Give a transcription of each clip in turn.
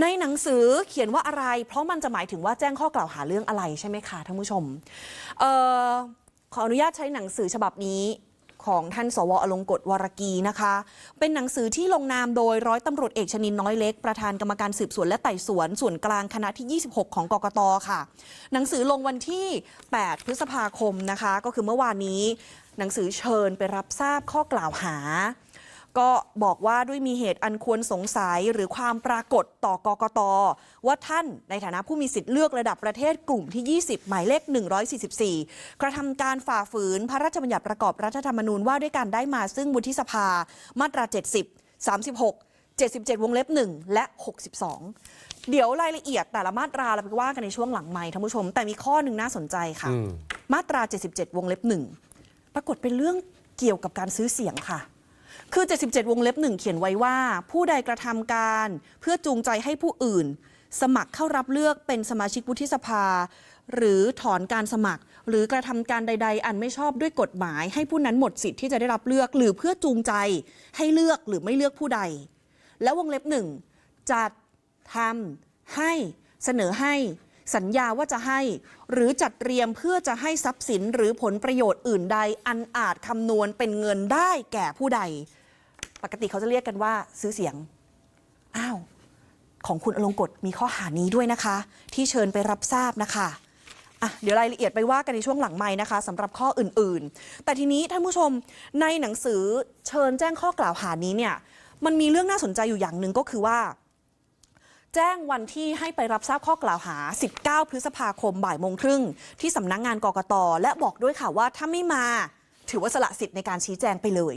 ในหนังสือเขียนว่าอะไร เพราะมันจะหมายถึงว่าแจ้งข้อกล่าวหาเรื่องอะไรใช่ไหมคะท่านผู้ชมออขออนุญาตใช้หนังสือฉบับนี้ของท่านสวอลงกฎวรกีนะคะ เป็นหนังสือที่ลงนามโดยร้อยตำรวจเอกชนินน้อยเล็ก ประธานกรรมการสืบสวนและไต่สวน ส่วนกลางคณะที่ 26 ของกกตค่ะ หนังสือลงวันที่ 8 พฤษภาคมนะคะ ก็คือเมื่อวานนี้ หนังสือเชิญไปรับทราบข้อกล่าวหา ก็บอกว่าด้วยมีเหตุอันควรสงสัยหรือความปรากฏต่อกกต ว่าท่านในฐานะผู้มีสิทธิ์เลือกระดับประเทศกลุ่มที่ 20 หมายเลข 144 กระทำการฝ่าฝืนพระราชบัญญัติประกอบรัฐธรรมนูญว่าด้วยการได้มาซึ่งวุฒิสภามาตรา 70 36 77 วงเล็บ 1 และ 62 เดี๋ยวรายละเอียดแต่ละมาตราเราไปว่ากันในช่วงหลังไม้ท่านผู้ชม แต่มีข้อหนึ่งน่าสนใจค่ะอืมมาตรา 77 วงเล็บหนึ่งปรากฏเป็นเรื่องเกี่ยวกับการซื้อเสียงค่ะ คือ 77 วงเล็บหนึ่งเขียนไว้ว่า ผู้ใดกระทำการเพื่อจูงใจให้ผู้อื่น สมัครเข้ารับเลือกเป็นสมาชิกวุฒิสภา หรือถอนการสมัคร หรือกระทำการใด ๆ อันไม่ชอบด้วยกฎหมาย ให้ผู้นั้นหมดสิทธิ์ที่จะได้รับเลือก หรือเพื่อจูงใจให้เลือกหรือไม่เลือกผู้ใด แล้ววงเล็บหนึ่งจัดทำให้เสนอให้ สัญญาว่าจะให้ หรือจัดเตรียมเพื่อจะให้ทรัพย์สินหรือผลประโยชน์อื่นใด อันอาจคำนวณเป็นเงินได้แก่ผู้ใด ปกติเขาจะเรียกกันว่าซื้อเสียง อ้าว ของคุณอลงกฎมีข้อหานี้ด้วยนะคะ ที่เชิญไปรับทราบนะคะอะเดี๋ยวรายละเอียดไปว่ากันในช่วงหลังไม้นะคะสำหรับข้ออื่นๆ แต่ทีนี้ท่านผู้ชมในหนังสือเชิญแจ้งข้อกล่าวหานี้เนี่ยมันมีเรื่องน่าสนใจอยู่อย่างหนึ่งก็คือว่า แจ้งวันที่ให้ไปรับทราบข้อกล่าวหา 19 พฤษภาคมบ่ายโมงครึ่ง ที่สำนักงงานกกต และบอกด้วยค่ะว่าถ้าไม่มา ถือว่าสละสิทธิ์ในการชี้แจงไปเลย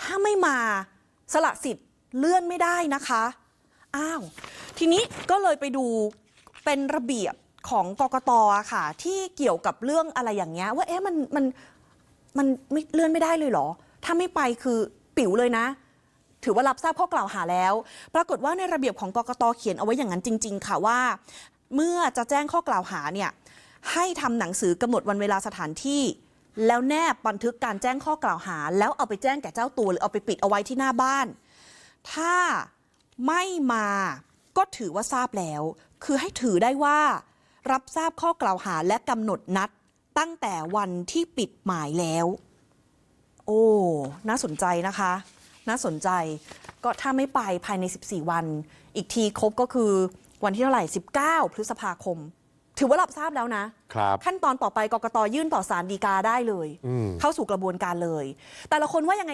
ถ้าไม่มาสละสิทธิ์เลื่อนไม่ได้นะคะ อ้าว ทีนี้ก็เลยไปดูเป็นระเบียบของกกตค่ะ ที่เกี่ยวกับเรื่องอะไรอย่างเงี้ยว่าเอ๊ะมันมันมันไม่เลื่อนไม่ได้เลยเหรอ ถ้าไม่ไปคือปิ๋วเลยนะ ถือว่ารับทราบข้อกล่าวหาแล้ว ปรากฏว่าในระเบียบของกกตเขียนเอาไว้อย่างนั้นจริง ๆ ค่ะว่า เมื่อจะแจ้งข้อกล่าวหาเนี่ยให้ทำหนังสือกำหนดวันเวลาสถานที่แล้วแนบบันทึกการแจ้งข้อกล่าวหา แล้วเอาไปแจ้งแก่เจ้าตัวหรือเอาไปปิดเอาไว้ที่หน้าบ้าน ถ้าไม่มาก็ถือว่าทราบแล้ว คือให้ถือได้ว่า รับทราบข้อกล่าวหาและกำหนดนัด ตั้งแต่วันที่ปิดหมายแล้ว โอ้ น่าสนใจนะคะ น่าสนใจ ก็ถ้าไม่ไปภายใน 14 วัน อีกทีครบก็คือวันที่เท่าไหร่ 19 พฤษภาคม ถือว่ารับทราบแล้วนะ ครับ ขั้นตอนต่อไปกกตยื่นต่อศาลฎีกาได้เลยอืมเข้าสู่กระบวนการเลย แต่ละคนว่ายังไง